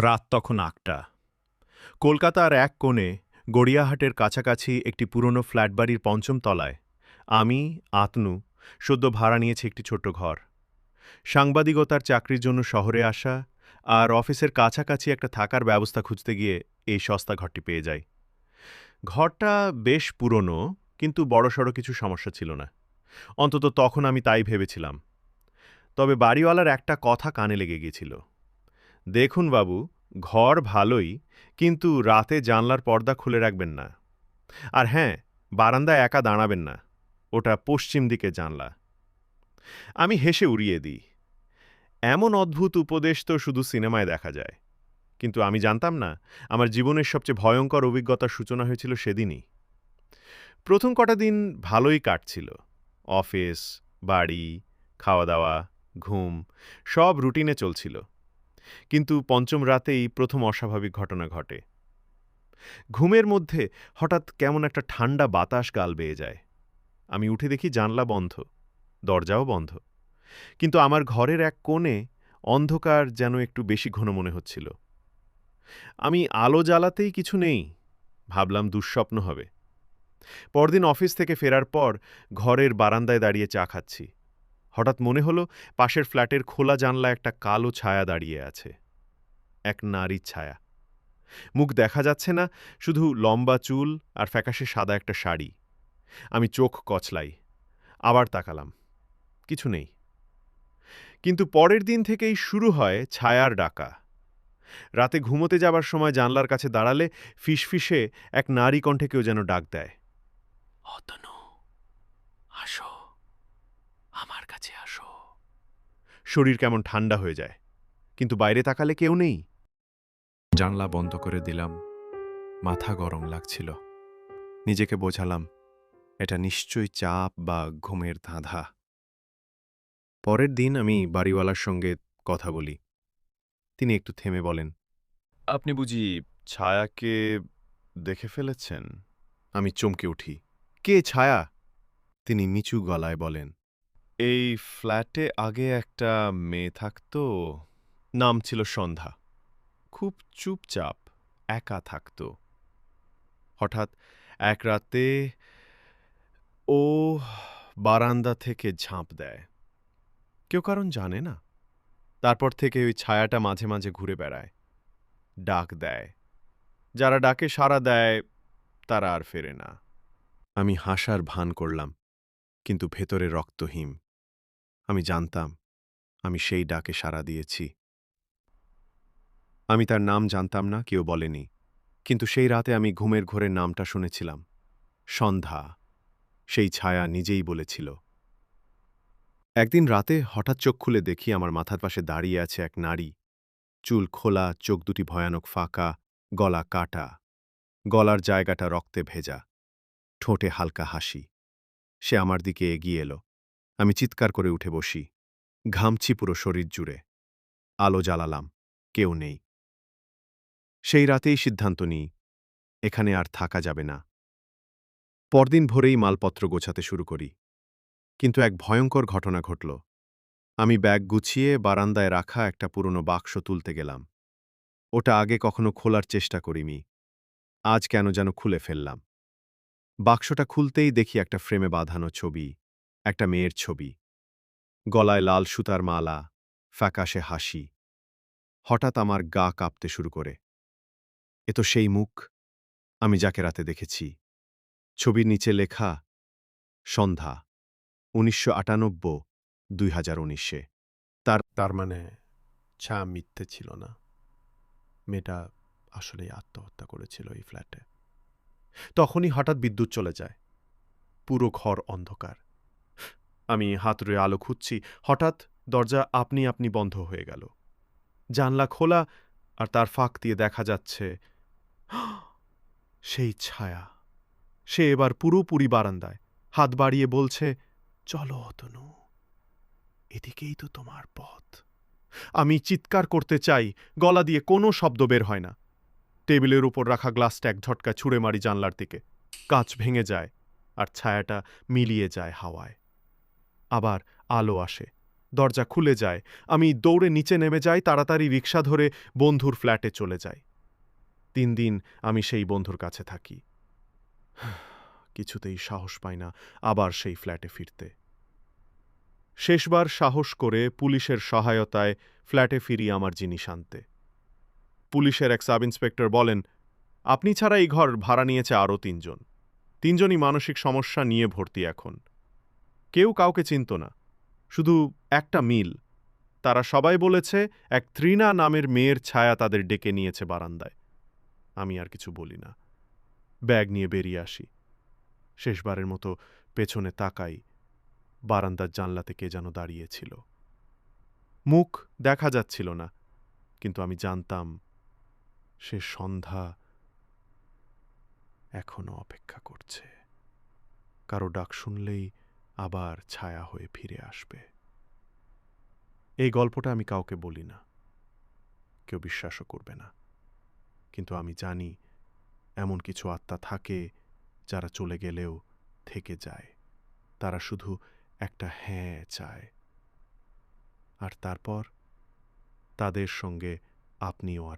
রাত তখন আটটা। কলকাতার এক কোণে, গড়িয়াহাটের কাছাকাছি একটি পুরনো ফ্ল্যাট বাড়ির পঞ্চম তলায়, আমি, আতনু, সদ্য ভাড়া নিয়েছি একটি ছোট্ট ঘর। সাংবাদিকতার চাকরির জন্য শহরে আসা আর অফিসের কাছাকাছি একটা থাকার ব্যবস্থা খুঁজতে গিয়ে এই সস্তা ঘরটি পেয়ে যাই। ঘরটা বেশ পুরনো, কিন্তু বড়সড় কিছু সমস্যা ছিল না। অন্তত তখন আমি তাই ভেবেছিলাম। তবে বাড়িওয়ালার একটা কথা কানে লেগে গিয়েছিল। দেখুন বাবু, ঘর ভালোই, কিন্তু রাতে জানলার পর্দা খুলে রাখবেন না। আর হ্যাঁ বারান্দায় একা দাঁড়াবেন না, ওটা পশ্চিম দিকে জানলা। আমি হেসে উড়িয়ে দিই। এমন অদ্ভুত উপদেশ তো শুধু সিনেমায় দেখা যায়। কিন্তু আমি জানতাম না, আমার জীবনের সবচেয়ে ভয়ঙ্কর অভিজ্ঞতার সূচনা হয়েছিল সেদিনই। প্রথম কটা দিন ভালোই কাটছিল। অফিস, বাড়ি খাওয়া দাওয়া ঘুম, সব রুটিনে চলছিল। কিন্তু পঞ্চম রাতেই প্রথম অস্বাভাবিক ঘটনা ঘটে। ঘুমের মধ্যে হঠাৎ কেমন একটা ঠান্ডা বাতাস গাল বেয়ে যায়। আমি উঠে দেখি জানলা বন্ধ, দরজাও বন্ধ। কিন্তু আমার ঘরের এক কোণে অন্ধকার যেন একটু বেশি ঘন মনে হচ্ছিল। আমি আলো জ্বালাতেই কিছু নেই, ভাবলাম দুঃস্বপ্ন হবে। পরদিন অফিস থেকে ফেরার পর ঘরের বারান্দায় দাঁড়িয়ে চা খাচ্ছি। হঠাৎ মনে হলো পাশের ফ্ল্যাটের খোলা জানলা একটা কালো ছায়া দাঁড়িয়ে আছে। এক নারীর ছায়া। মুখ দেখা যাচ্ছে না, শুধু লম্বা চুল আর ফ্যাকাশে সাদা একটা শাড়ি। আমি চোখ কচলাই, আবার তাকালাম, কিছু নেই। কিন্তু পরের দিন থেকেই শুরু হয় ছায়ার ডাকা। রাতে ঘুমোতে যাবার সময় জানলার কাছে দাঁড়ালে ফিসফিসে এক নারী কণ্ঠে কেউ যেন ডাক দেয়, অতনু, আসো। আমার কাছে আসো। শরীর কেমন ঠান্ডা হয়ে যায় কিন্তু বাইরে তাকালে কেউ নেই। জানলা বন্ধ করে দিলাম মাথা গরম লাগছিল। নিজেকে বোঝালাম এটা নিশ্চয়ই চাপ বা ঘুমের ধাঁধা। পরের দিন আমি বাড়িওয়ালার সঙ্গে কথা বলি। তিনি একটু থেমে বলেন আপনি বুঝি ছায়াকে দেখে ফেলেছেন? আমি চমকে উঠি কে ছায়া? তিনি নিচু গলায় বলেন এই ফ্ল্যাটে আগে একটা মেয়ে থাকত, নাম ছিল সন্ধ্যা। খুব চুপচাপ একা থাকত। হঠাৎ এক রাতে ও বারান্দা থেকে ঝাঁপ দেয়। কেউ কারণ জানে না। তারপর থেকে ওই ছায়াটা মাঝে মাঝে ঘুরে বেড়ায়। ডাক দেয়। যারা ডাকে সাড়া দেয়, তারা আর ফেরে না। আমি হাসার ভান করলাম, কিন্তু ভেতরে রক্তহীন। আমি জানতাম, আমি সেই ডাকে সাড়া দিয়েছি। আমি তার নাম জানতাম না, কেউ বলেনি। কিন্তু সেই রাতে আমি ঘুমের ঘোরের নামটা শুনেছিলাম। সন্ধ্যা, সেই ছায়া নিজেই বলেছিল। একদিন রাতে হঠাৎ চোখ খুলে দেখি আমার মাথার পাশে দাঁড়িয়ে আছে এক নারী। চুল খোলা, চোখ দুটি ভয়ানক ফাঁকা, গলা কাটা। গলার জায়গাটা রক্তে ভেজা। ঠোঁটে হালকা হাসি। সে আমার দিকে এগিয়ে এলো। আমি চিৎকার করে উঠে বসি। ঘামছি পুরো শরীর জুড়ে। আলো জ্বালালাম, কেউ নেই। সেই রাতেই সিদ্ধান্ত নিই, এখানে আর থাকা যাবে না। পরদিন ভোরেই মালপত্র গোছাতে শুরু করি। কিন্তু এক ভয়ঙ্কর ঘটনা ঘটল। আমি ব্যাগ গুছিয়ে বারান্দায় রাখা একটা পুরনো বাক্স তুলতে গেলাম। ওটা আগে কখনো খোলার চেষ্টা করিনি। আজ কেন যেন খুলে ফেললাম। বাক্সটা খুলতেই দেখি একটা ফ্রেমে বাঁধানো ছবি। একটা মেয়ের ছবি। গলায় লাল সুতার মালা, ফ্যাকাশে হাসি। হঠাৎ আমার গা কাঁপতে শুরু করে। এ তো সেই মুখ আমি যাকে রাতে দেখেছি। ছবির নিচে লেখা, সন্ধ্যা, উনিশশো আটানব্বই, দুই হাজার উনিশে। তার তার মানে ছা মিথ্যে ছিল না। মেয়েটা আসলেই আত্মহত্যা করেছিল এই ফ্ল্যাটে। তখনই হঠাৎ বিদ্যুৎ চলে যায়। পুরো ঘর অন্ধকার। আমি আলো খুঁজছি। হঠাৎ দরজা আপনি আপনি বন্ধ হয়ে গেল। জানলা খোলা আর তার ফাঁক দিয়ে দেখা যাচ্ছে সেই ছায়া। সে এবার পুরোপুরি বারান্দায়। হাত বাড়িয়ে বলছে, চলো অতনু, এদিকেই তো তোমার পথ। আমি চিৎকার করতে চাই, গলা দিয়ে কোনো শব্দ বের হয় না। টেবিলের উপর রাখা গ্লাসটা এক ঝটকা ছুঁড়ে মারি জানলার দিকে। কাঁচ ভেঙে যায় আর ছায়াটা মিলিয়ে যায় হাওয়ায়। আবার আলো আসে। দরজা খুলে যায়। আমি দৌড়ে নিচে নেমে যাই, তাড়াতাড়ি রিক্সা ধরে বন্ধুর ফ্ল্যাটে চলে যাই। তিন দিন আমি সেই বন্ধুর কাছে থাকি। কিছুতেই সাহস পাই না আবার সেই ফ্ল্যাটে ফিরতে। শেষবার সাহস করে পুলিশের সহায়তায় ফ্ল্যাটে ফিরি আমার জিনিস আনতে। পুলিশের এক সাব ইন্সপেক্টর বলেন, আপনি ছাড়া এই ঘর ভাড়া নিয়েছে আরও তিনজন। তিনজনই মানসিক সমস্যা নিয়ে ভর্তি এখন। কেউ কাউকে চিনত না, শুধু একটা মিল। তারা সবাই বলেছে, এক ত্রিনা নামের মেয়ের ছায়া তাদের ডেকে নিয়েছে বারান্দায়। আমি আর কিছু বলি না। ব্যাগ নিয়ে বেরিয়ে আসি। শেষবারের মতো পেছনে তাকাই। বারান্দার জানলাতে কে যেন দাঁড়িয়েছিল। মুখ দেখা যাচ্ছিল না, কিন্তু আমি জানতাম, সে সন্ধ্যা এখনও অপেক্ষা করছে। কারও ডাক শুনলেই আবার ছায়া হয়ে ফিরে আসবে। এই গল্পটা আমি কাউকে বলি না। কেউ বিশ্বাসও করবে না। কিন্তু আমি জানি এমন কিছু আত্মা থাকে যারা চলে গেলেও থেকে যায়। তারা শুধু একটা হ্যাঁ চায়। আর তারপর তাদের সঙ্গে আপনিও আর